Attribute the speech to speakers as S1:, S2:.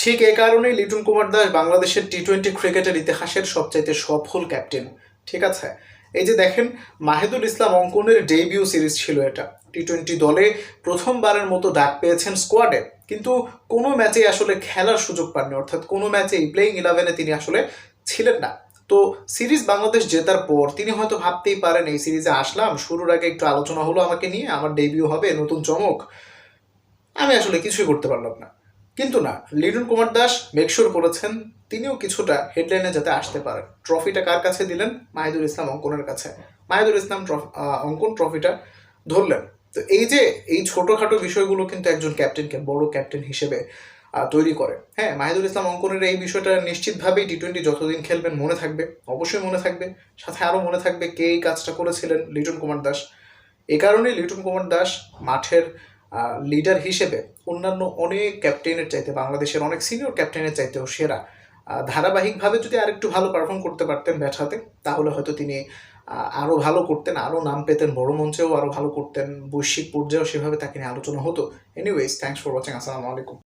S1: ঠিক এ কারণেই লিটন কুমার দাস বাংলাদেশের টি টোয়েন্টি ক্রিকেটের ইতিহাসের সবচাইতে সফল ক্যাপ্টেন। ঠিক আছে? এই যে দেখেন, মাহেদুল ইসলাম অঙ্কনের ডেবিউ সিরিজ ছিল এটা। টি টোয়েন্টি দলে প্রথমবারের মতো ডাক পেয়েছেন স্কোয়াডে কিন্তু কোনো ম্যাচে আসলে খেলার সুযোগ পাননি। অর্থাৎ কোনো ম্যাচে প্লেইং ইলেভেনে তিনি আসলে ছিলেন না। তো সিরিজ বাংলাদেশ জেতার পর তিনি হয়তো ভাবতেই পারেন, এই সিরিজে আসলাম, শুরুর আগে একটু আলোচনা হলো আমাকে নিয়ে, আমার ডেবিউ হবে, নতুন চমক। আমি আসলে কিছুই করতে পারলাম না। কিন্তু না, লিটন কুমার দাস মেকশোর করেছেন, তিনিও কিছুটা হেডলাইনে যাতে আসতে পারেন। ট্রফিটা কার কাছে দিলেন? মাহিদুল ইসলাম অঙ্কনের কাছে। মাহিদুল ইসলাম ট্রফি অঙ্কন ট্রফিটা ধরলেন। তো এই যে, এই ছোটোখাটো বিষয়গুলো কিন্তু একজন ক্যাপ্টেনকে বড় ক্যাপ্টেন হিসেবে তৈরি করে। হ্যাঁ মাহিদুল ইসলাম অঙ্কনের এই বিষয়টা নিশ্চিতভাবেই টি টোয়েন্টি যতদিন খেলবেন মনে থাকবে, অবশ্যই মনে থাকবে। সাথে আরও মনে থাকবে কে এই কাজটা করেছিলেন লিটন কুমার দাস। এ কারণেই লিটন কুমার দাস মাঠের লিডার হিসেবে অন্যান্য অনেক ক্যাপ্টেনের চাইতে, বাংলাদেশের অনেক সিনিয়র ক্যাপ্টেনের চাইতেও সেরা। ধারাবাহিকভাবে যদি আরেকটু ভালো পারফর্ম করতে পারতেন ব্যাট হাতে, তাহলে হয়তো তিনি আরও ভালো করতেন আরও নাম পেতেন, বড় মঞ্চেও আরও ভালো করতেন, বৈশ্বিক পর্যায়েও সেভাবে তাকে নিয়ে আলোচনা হতো। এনিওয়েজ থ্যাংকস ফর ওয়াচিং আসসালামু আলাইকুম।